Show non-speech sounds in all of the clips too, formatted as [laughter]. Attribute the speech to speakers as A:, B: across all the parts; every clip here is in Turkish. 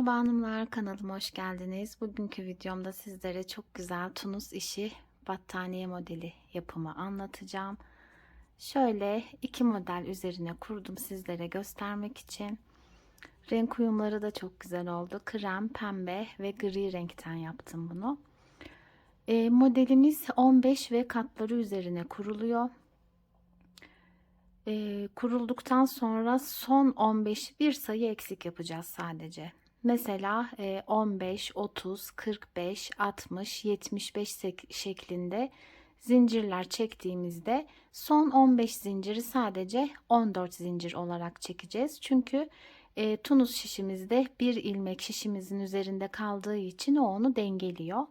A: Merhaba hanımlar kanalıma hoş geldiniz. Bugünkü videomda sizlere çok güzel Tunus işi battaniye modeli yapımı anlatacağım. Şöyle iki model üzerine kurdum sizlere göstermek için. Renk uyumları da çok güzel oldu. Krem, pembe ve gri renkten yaptım bunu. E, modelimiz 15 ve katları üzerine kuruluyor. E, kurulduktan sonra son 15 bir sayı eksik yapacağız sadece. Mesela e, 15, 30, 45, 60, 75 sek- şeklinde zincirler çektiğimizde son 15 zinciri sadece 14 zincir olarak çekeceğiz. Çünkü e, tunus şişimizde bir ilmek şişimizin üzerinde kaldığı için o onu dengeliyor.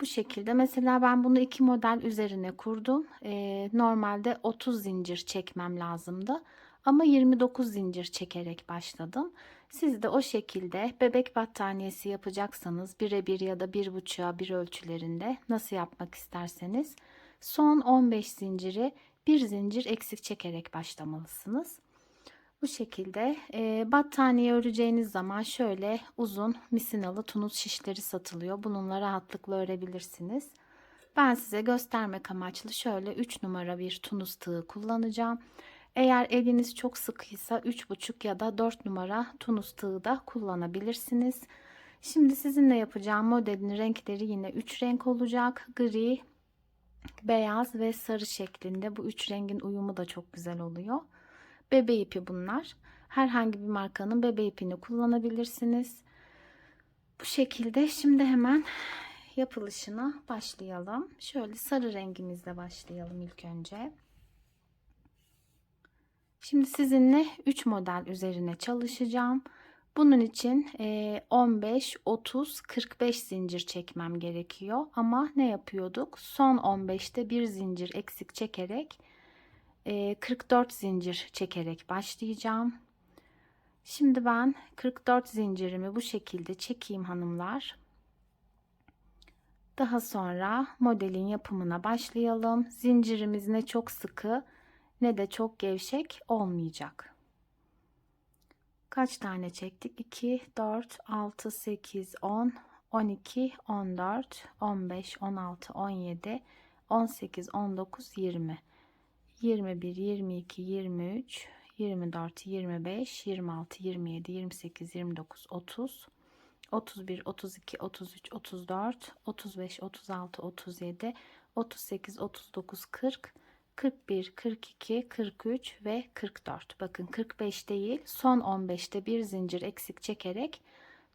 A: Bu şekilde mesela ben bunu iki model üzerine kurdum. Ee, normalde 30 zincir çekmem lazımdı. Ama 29 zincir çekerek başladım. Siz de o şekilde bebek battaniyesi yapacaksanız birebir ya da bir buçuğa bir ölçülerinde nasıl yapmak isterseniz son 15 zinciri bir zincir eksik çekerek başlamalısınız. Bu şekilde e, battaniye öreceğiniz zaman şöyle uzun misinalı tunus şişleri satılıyor. Bununla rahatlıkla örebilirsiniz. Ben size göstermek amaçlı şöyle 3 numara bir tunus tığı kullanacağım. Eğer eliniz çok sıkıysa 3,5 ya da 4 numara tunus tığı da kullanabilirsiniz. Şimdi sizinle yapacağım modelin renkleri yine 3 renk olacak. Gri, beyaz ve sarı şeklinde. Bu 3 rengin uyumu da çok güzel oluyor. Bebe ipi bunlar. Herhangi bir markanın bebe ipini kullanabilirsiniz. Bu şekilde şimdi hemen yapılışına başlayalım. Şöyle sarı rengimizle başlayalım ilk önce. Şimdi sizinle 3 model üzerine çalışacağım. Bunun için 15, 30, 45 zincir çekmem gerekiyor. Ama ne yapıyorduk? Son 15'te bir zincir eksik çekerek 44 zincir çekerek başlayacağım. Şimdi ben 44 zincirimi bu şekilde çekeyim hanımlar. Daha sonra modelin yapımına başlayalım. Zincirimiz ne çok sıkı ne de çok gevşek olmayacak. Kaç tane çektik? 2, 4, 6, 8, 10, 12, 14, 15, 16, 17, 18, 19, 20. 21, 22, 23, 24, 25, 26, 27, 28, 29, 30, 31, 32, 33, 34, 35, 36, 37, 38, 39, 40, 41, 42, 43 ve 44. Bakın 45 değil son 15'te bir zincir eksik çekerek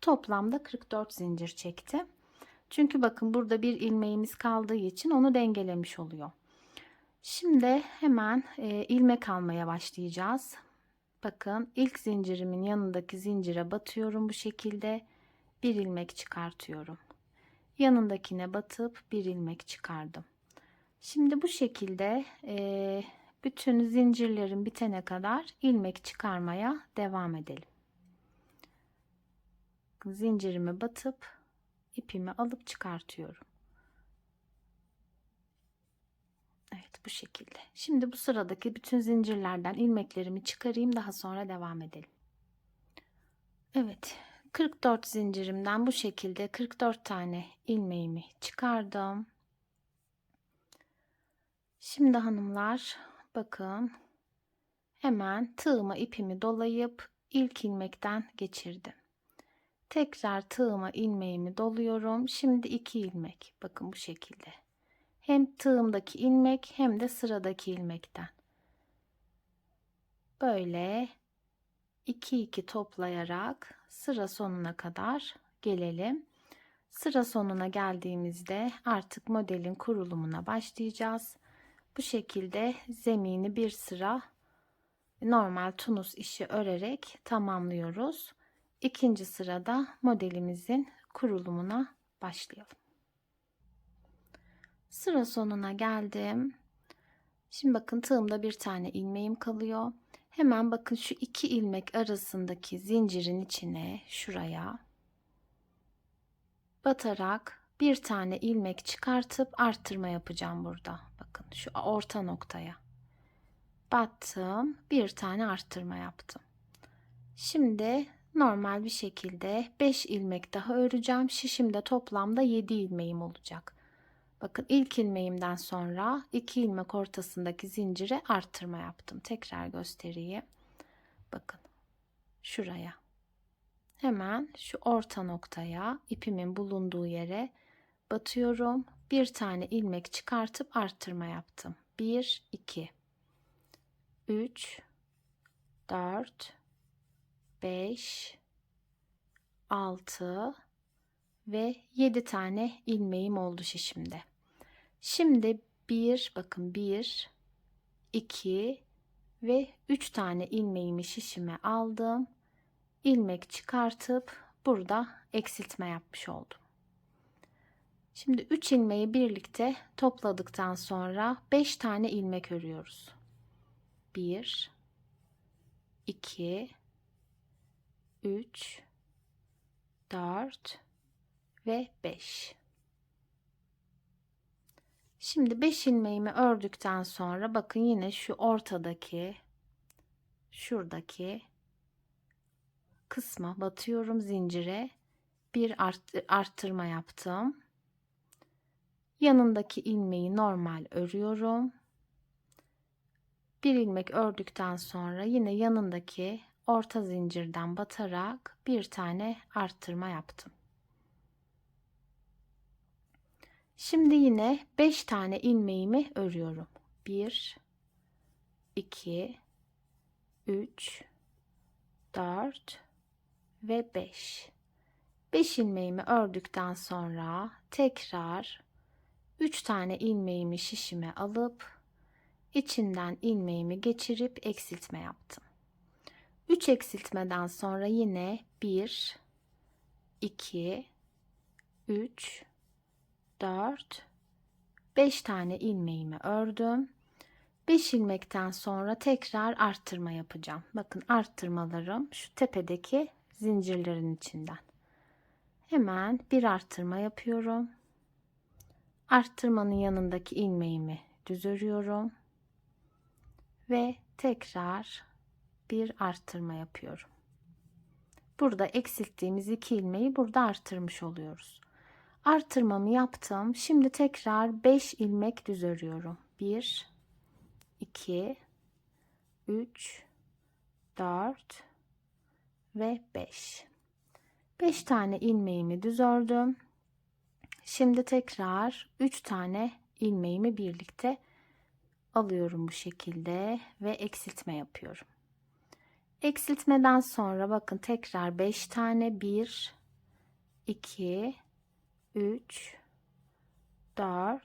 A: toplamda 44 zincir çektim. Çünkü bakın burada bir ilmeğimiz kaldığı için onu dengelemiş oluyor. Şimdi hemen e, ilmek almaya başlayacağız. Bakın ilk zincirimin yanındaki zincire batıyorum bu şekilde. Bir ilmek çıkartıyorum. Yanındakine batıp bir ilmek çıkardım. Şimdi bu şekilde e, bütün zincirlerin bitene kadar ilmek çıkarmaya devam edelim. Zincirimi batıp ipimi alıp çıkartıyorum. Evet bu şekilde. Şimdi bu sıradaki bütün zincirlerden ilmeklerimi çıkarayım daha sonra devam edelim. Evet 44 zincirimden bu şekilde 44 tane ilmeğimi çıkardım. Şimdi hanımlar bakın hemen tığıma ipimi dolayıp ilk ilmekten geçirdim. Tekrar tığıma ilmeğimi doluyorum. Şimdi iki ilmek. Bakın bu şekilde. Hem tığımdaki ilmek hem de sıradaki ilmekten. Böyle 2 2 toplayarak sıra sonuna kadar gelelim. Sıra sonuna geldiğimizde artık modelin kurulumuna başlayacağız. Bu şekilde zemini bir sıra normal tunus işi örerek tamamlıyoruz. İkinci sırada modelimizin kurulumuna başlayalım. Sıra sonuna geldim. Şimdi bakın tığımda bir tane ilmeğim kalıyor. Hemen bakın şu iki ilmek arasındaki zincirin içine şuraya batarak bir tane ilmek çıkartıp arttırma yapacağım burada. Bakın şu orta noktaya. Battım. Bir tane arttırma yaptım. Şimdi normal bir şekilde 5 ilmek daha öreceğim. Şişimde toplamda 7 ilmeğim olacak. Bakın ilk ilmeğimden sonra 2 ilmek ortasındaki zincire arttırma yaptım. Tekrar göstereyim. Bakın şuraya. Hemen şu orta noktaya ipimin bulunduğu yere batıyorum. Bir tane ilmek çıkartıp arttırma yaptım. 1 2 3 4 5 6 ve 7 tane ilmeğim oldu şişimde. Şimdi 1 bakın 1 2 ve 3 tane ilmeğimi şişime aldım. ilmek çıkartıp burada eksiltme yapmış oldum. Şimdi 3 ilmeği birlikte topladıktan sonra 5 tane ilmek örüyoruz. 1 2 3 4 ve 5 Şimdi 5 ilmeğimi ördükten sonra bakın yine şu ortadaki şuradaki kısma batıyorum zincire. Bir art, arttırma yaptım yanındaki ilmeği normal örüyorum bir ilmek ördükten sonra yine yanındaki orta zincirden batarak bir tane arttırma yaptım. Şimdi yine 5 tane ilmeğimi örüyorum. 1 2 3 4 ve 5. 5 ilmeğimi ördükten sonra tekrar 3 tane ilmeğimi şişime alıp içinden ilmeğimi geçirip eksiltme yaptım. 3 eksiltmeden sonra yine 1 2 3 4 5 tane ilmeğimi ördüm. 5 ilmekten sonra tekrar arttırma yapacağım. Bakın arttırmalarım şu tepedeki zincirlerin içinden. Hemen bir arttırma yapıyorum. Arttırmanın yanındaki ilmeğimi düz örüyorum ve tekrar bir arttırma yapıyorum. Burada eksilttiğimiz iki ilmeği burada arttırmış oluyoruz. Artırmamı yaptım. Şimdi tekrar 5 ilmek düz örüyorum. 1 2 3 4 ve 5. 5 tane ilmeğimi düz ördüm. Şimdi tekrar 3 tane ilmeğimi birlikte alıyorum bu şekilde ve eksiltme yapıyorum. Eksiltmeden sonra bakın tekrar 5 tane 1 2 3 4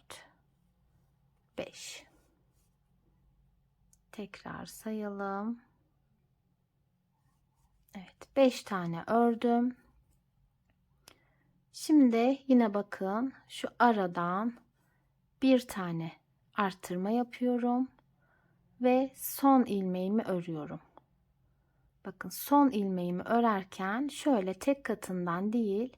A: 5 tekrar sayalım. Evet 5 tane ördüm. Şimdi yine bakın şu aradan bir tane artırma yapıyorum ve son ilmeğimi örüyorum. Bakın son ilmeğimi örerken şöyle tek katından değil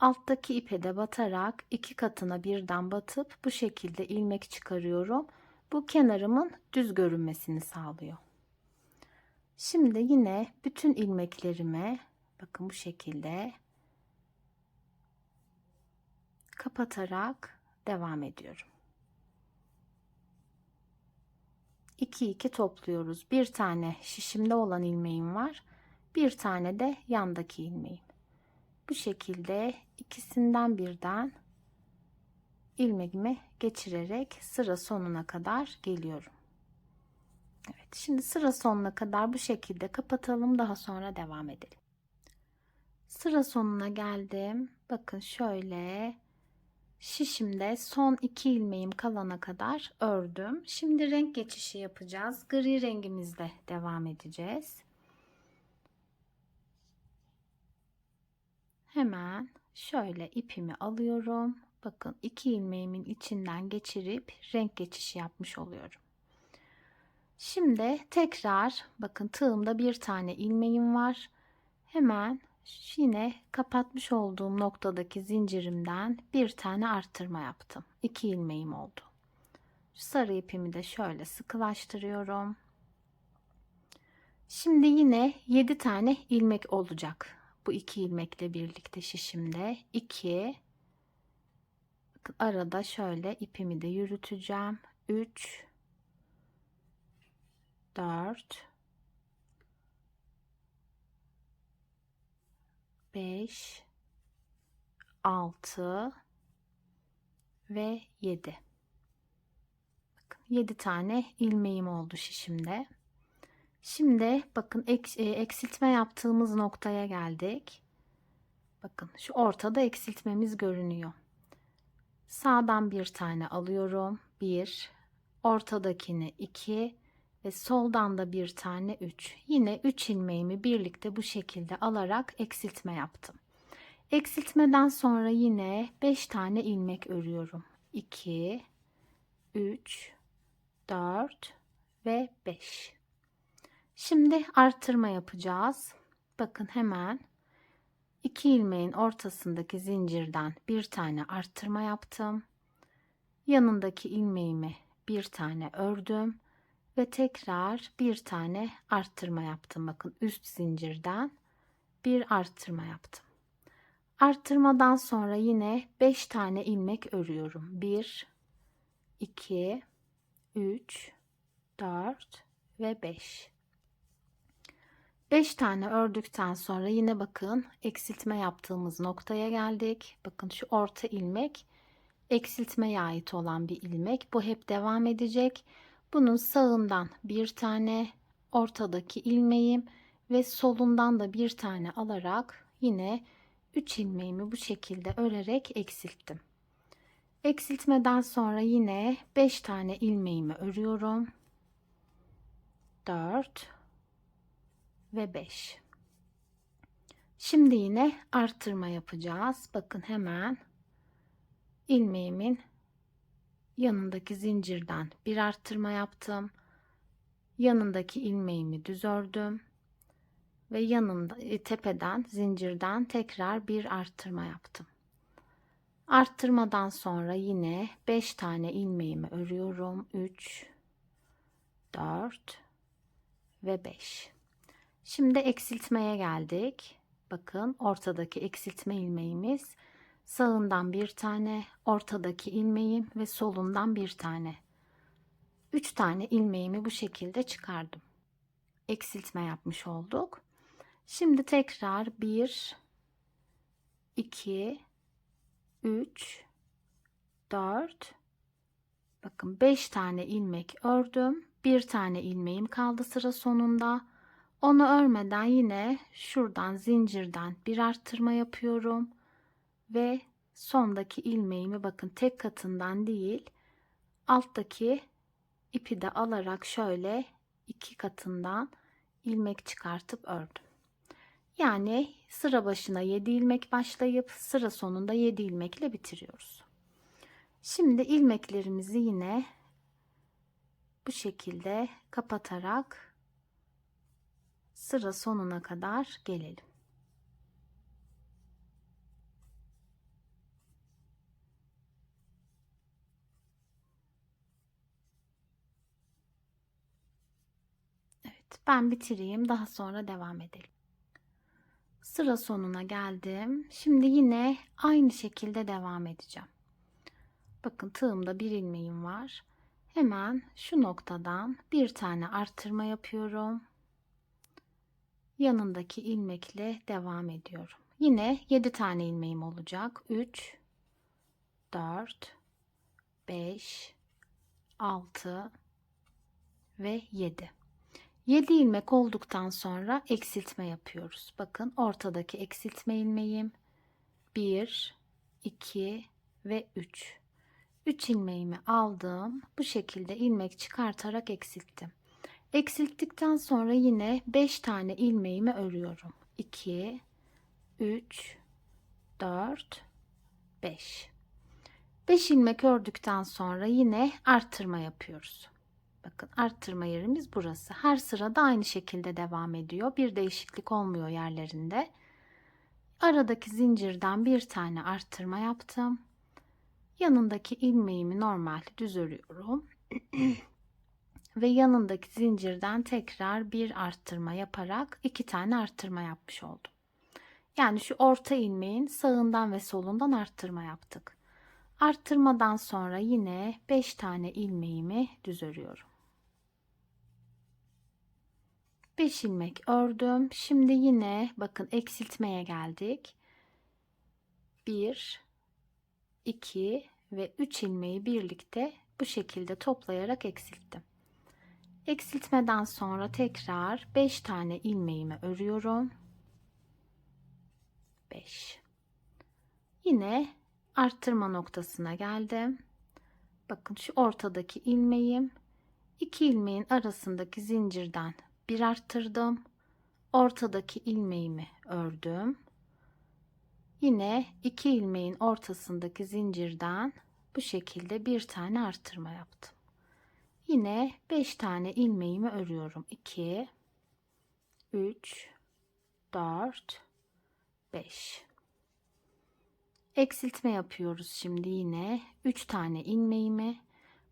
A: alttaki ipe de batarak iki katına birden batıp bu şekilde ilmek çıkarıyorum. Bu kenarımın düz görünmesini sağlıyor. Şimdi yine bütün ilmeklerime bakın bu şekilde kapatarak devam ediyorum. 2 2 topluyoruz. Bir tane şişimde olan ilmeğim var. Bir tane de yandaki ilmeğim. Bu şekilde ikisinden birden ilmeğimi geçirerek sıra sonuna kadar geliyorum. Evet, şimdi sıra sonuna kadar bu şekilde kapatalım. Daha sonra devam edelim. Sıra sonuna geldim. Bakın şöyle şişimde son iki ilmeğim kalana kadar ördüm. Şimdi renk geçişi yapacağız. Gri rengimizle devam edeceğiz. Hemen şöyle ipimi alıyorum. Bakın iki ilmeğimin içinden geçirip renk geçişi yapmış oluyorum. Şimdi tekrar bakın tığımda bir tane ilmeğim var. Hemen yine kapatmış olduğum noktadaki zincirimden bir tane arttırma yaptım. İki ilmeğim oldu. Şu sarı ipimi de şöyle sıkılaştırıyorum. Şimdi yine 7 tane ilmek olacak. Bu iki ilmekle birlikte şişimde. 2 Bakın arada şöyle ipimi de yürüteceğim. 3 4 5 6 ve 7. Bakın 7 tane ilmeğim oldu şişimde. Şimdi bakın ek, e, eksiltme yaptığımız noktaya geldik. Bakın şu ortada eksiltmemiz görünüyor. Sağdan bir tane alıyorum. 1, ortadakini 2 ve soldan da bir tane 3. Yine 3 ilmeğimi birlikte bu şekilde alarak eksiltme yaptım. Eksiltmeden sonra yine 5 tane ilmek örüyorum. 2 3 4 ve 5. Şimdi artırma yapacağız. Bakın hemen 2 ilmeğin ortasındaki zincirden bir tane arttırma yaptım. Yanındaki ilmeğimi bir tane ördüm ve tekrar bir tane arttırma yaptım. Bakın üst zincirden bir arttırma yaptım. Arttırmadan sonra yine 5 tane ilmek örüyorum. 1 2 3 4 ve 5. 5 tane ördükten sonra yine bakın eksiltme yaptığımız noktaya geldik. Bakın şu orta ilmek eksiltmeye ait olan bir ilmek. Bu hep devam edecek. Bunun sağından bir tane ortadaki ilmeğim ve solundan da bir tane alarak yine 3 ilmeğimi bu şekilde örerek eksilttim. Eksiltmeden sonra yine 5 tane ilmeğimi örüyorum. 4 ve 5. Şimdi yine artırma yapacağız. Bakın hemen ilmeğimin yanındaki zincirden bir arttırma yaptım. Yanındaki ilmeğimi düz ördüm ve yanında e, tepeden zincirden tekrar bir arttırma yaptım. Arttırmadan sonra yine 5 tane ilmeğimi örüyorum. 3 4 ve 5. Şimdi eksiltmeye geldik. Bakın ortadaki eksiltme ilmeğimiz sağından bir tane, ortadaki ilmeğim ve solundan bir tane. 3 tane ilmeğimi bu şekilde çıkardım. Eksiltme yapmış olduk. Şimdi tekrar 1 2 3 4 Bakın 5 tane ilmek ördüm. Bir tane ilmeğim kaldı sıra sonunda. Onu örmeden yine şuradan zincirden bir arttırma yapıyorum ve sondaki ilmeğimi bakın tek katından değil alttaki ipi de alarak şöyle iki katından ilmek çıkartıp ördüm. Yani sıra başına 7 ilmek başlayıp sıra sonunda 7 ilmekle bitiriyoruz. Şimdi ilmeklerimizi yine bu şekilde kapatarak sıra sonuna kadar gelelim. Evet, ben bitireyim. Daha sonra devam edelim. Sıra sonuna geldim. Şimdi yine aynı şekilde devam edeceğim. Bakın tığımda bir ilmeğim var. Hemen şu noktadan bir tane arttırma yapıyorum. Yanındaki ilmekle devam ediyorum. Yine 7 tane ilmeğim olacak. 3 4 5 6 ve 7. 7 ilmek olduktan sonra eksiltme yapıyoruz. Bakın ortadaki eksiltme ilmeğim 1 2 ve 3. 3 ilmeğimi aldım. Bu şekilde ilmek çıkartarak eksilttim. Eksilttikten sonra yine 5 tane ilmeğimi örüyorum. 2 3 4 5 5 ilmek ördükten sonra yine arttırma yapıyoruz. Bakın arttırma yerimiz burası. Her sırada aynı şekilde devam ediyor. Bir değişiklik olmuyor yerlerinde. Aradaki zincirden bir tane arttırma yaptım. Yanındaki ilmeğimi normal düz örüyorum. [clears throat] ve yanındaki zincirden tekrar bir arttırma yaparak iki tane arttırma yapmış oldum. Yani şu orta ilmeğin sağından ve solundan arttırma yaptık. Arttırmadan sonra yine 5 tane ilmeğimi düz örüyorum. 5 ilmek ördüm. Şimdi yine bakın eksiltmeye geldik. 1 2 ve 3 ilmeği birlikte bu şekilde toplayarak eksilttim. Eksiltmeden sonra tekrar 5 tane ilmeğimi örüyorum. 5. Yine arttırma noktasına geldim. Bakın şu ortadaki ilmeğim. iki ilmeğin arasındaki zincirden bir arttırdım. Ortadaki ilmeğimi ördüm. Yine iki ilmeğin ortasındaki zincirden bu şekilde bir tane arttırma yaptım. Yine 5 tane ilmeğimi örüyorum. 2 3 4 5 Eksiltme yapıyoruz şimdi yine. 3 tane ilmeğimi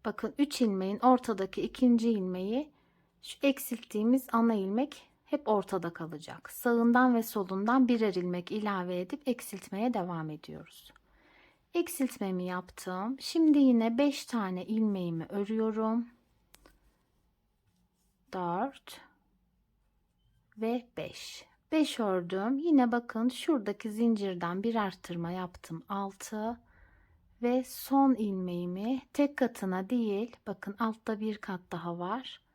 A: bakın 3 ilmeğin ortadaki ikinci ilmeği şu eksilttiğimiz ana ilmek hep ortada kalacak. Sağından ve solundan birer ilmek ilave edip eksiltmeye devam ediyoruz. Eksiltmemi yaptım. Şimdi yine 5 tane ilmeğimi örüyorum. 4 ve 5. 5 ördüm. Yine bakın şuradaki zincirden bir arttırma yaptım. 6 ve son ilmeğimi tek katına değil bakın altta bir kat daha var.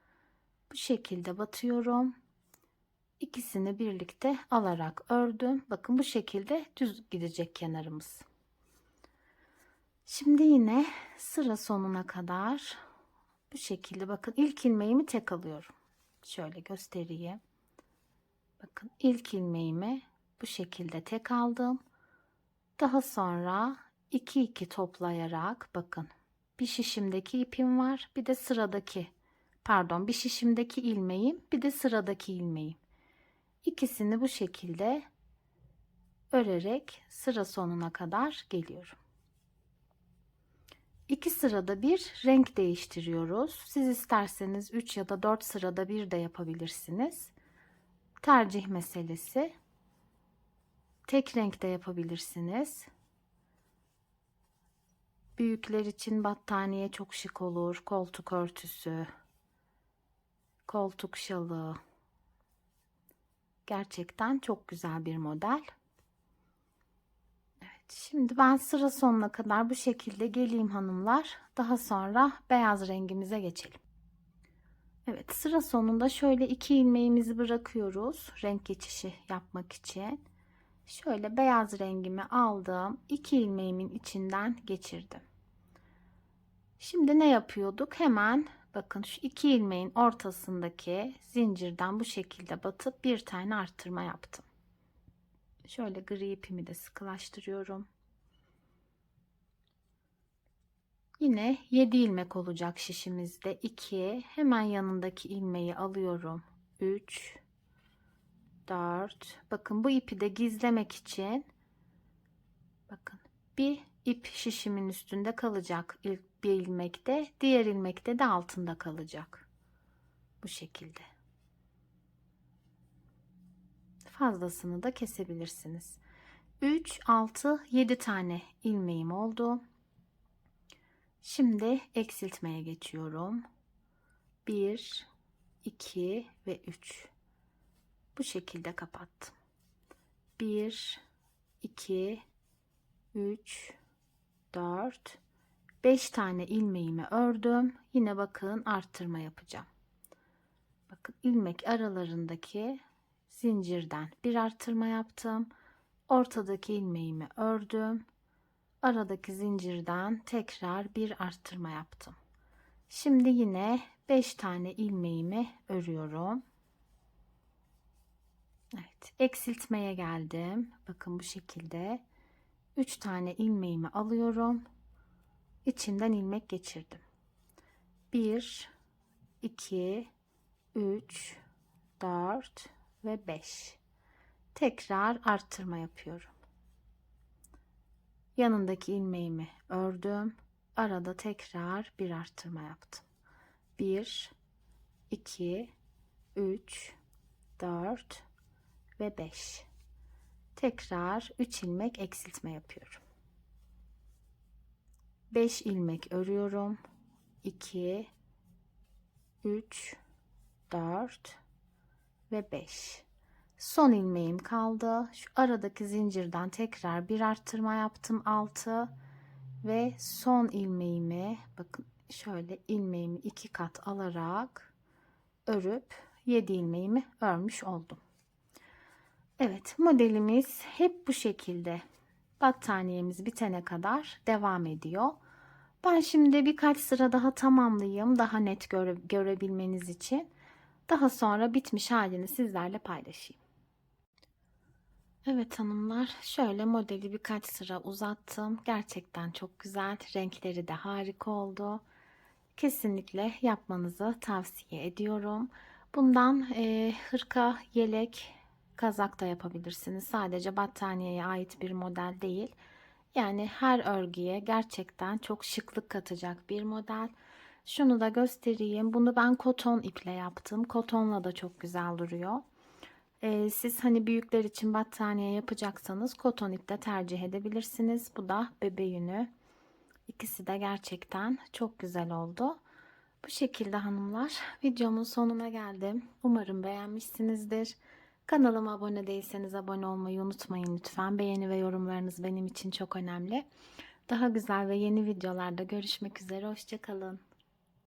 A: Bu şekilde batıyorum. İkisini birlikte alarak ördüm. Bakın bu şekilde düz gidecek kenarımız. Şimdi yine sıra sonuna kadar bu şekilde bakın ilk ilmeğimi tek alıyorum. Şöyle göstereyim. Bakın ilk ilmeğimi bu şekilde tek aldım. Daha sonra 2 2 toplayarak bakın bir şişimdeki ipim var bir de sıradaki pardon bir şişimdeki ilmeğim bir de sıradaki ilmeğim. İkisini bu şekilde örerek sıra sonuna kadar geliyorum. İki sırada bir renk değiştiriyoruz. Siz isterseniz 3 ya da 4 sırada bir de yapabilirsiniz. Tercih meselesi. Tek renkte yapabilirsiniz. Büyükler için battaniye çok şık olur. Koltuk örtüsü, koltuk şalı. Gerçekten çok güzel bir model. Evet, şimdi ben sıra sonuna kadar bu şekilde geleyim hanımlar. Daha sonra beyaz rengimize geçelim. Evet sıra sonunda şöyle iki ilmeğimizi bırakıyoruz renk geçişi yapmak için. Şöyle beyaz rengimi aldım. iki ilmeğimin içinden geçirdim. Şimdi ne yapıyorduk? Hemen bakın şu iki ilmeğin ortasındaki zincirden bu şekilde batıp bir tane arttırma yaptım. Şöyle gri ipimi de sıkılaştırıyorum. Yine 7 ilmek olacak şişimizde 2 hemen yanındaki ilmeği alıyorum 3 4 bakın bu ipi de gizlemek için bakın bir ip şişimin üstünde kalacak ilk bir ilmekte diğer ilmekte de altında kalacak bu şekilde fazlasını da kesebilirsiniz 3 6 7 tane ilmeğim oldu Şimdi eksiltmeye geçiyorum. 1, 2 ve 3. Bu şekilde kapattım. 1, 2, 3, 4, 5 tane ilmeğimi ördüm. Yine bakın arttırma yapacağım. Bakın ilmek aralarındaki zincirden bir arttırma yaptım. Ortadaki ilmeğimi ördüm aradaki zincirden tekrar bir arttırma yaptım. Şimdi yine 5 tane ilmeğimi örüyorum. Evet, eksiltmeye geldim. Bakın bu şekilde 3 tane ilmeğimi alıyorum. İçinden ilmek geçirdim. 1 2 3 4 ve 5. Tekrar arttırma yapıyorum. Yanındaki ilmeğimi ördüm. Arada tekrar bir arttırma yaptım. 1 2, 3, 4 ve 5. Tekrar 3 ilmek eksiltme yapıyorum. 5 ilmek örüyorum. 2, 3, 4 ve 5. Son ilmeğim kaldı. Şu aradaki zincirden tekrar bir arttırma yaptım 6 ve son ilmeğimi bakın şöyle ilmeğimi iki kat alarak örüp 7 ilmeğimi örmüş oldum. Evet modelimiz hep bu şekilde battaniyemiz bitene kadar devam ediyor. Ben şimdi birkaç sıra daha tamamlayayım daha net göre, görebilmeniz için. Daha sonra bitmiş halini sizlerle paylaşayım. Evet hanımlar şöyle modeli birkaç sıra uzattım. Gerçekten çok güzel. Renkleri de harika oldu. Kesinlikle yapmanızı tavsiye ediyorum. Bundan e, hırka, yelek, kazak da yapabilirsiniz. Sadece battaniyeye ait bir model değil. Yani her örgüye gerçekten çok şıklık katacak bir model. Şunu da göstereyim. Bunu ben koton iple yaptım. Kotonla da çok güzel duruyor. Ee, siz hani büyükler için battaniye yapacaksanız koton ip de tercih edebilirsiniz. Bu da bebe yünü. İkisi de gerçekten çok güzel oldu. Bu şekilde hanımlar videomun sonuna geldim. Umarım beğenmişsinizdir. Kanalıma abone değilseniz abone olmayı unutmayın lütfen. Beğeni ve yorumlarınız benim için çok önemli. Daha güzel ve yeni videolarda görüşmek üzere. Hoşçakalın.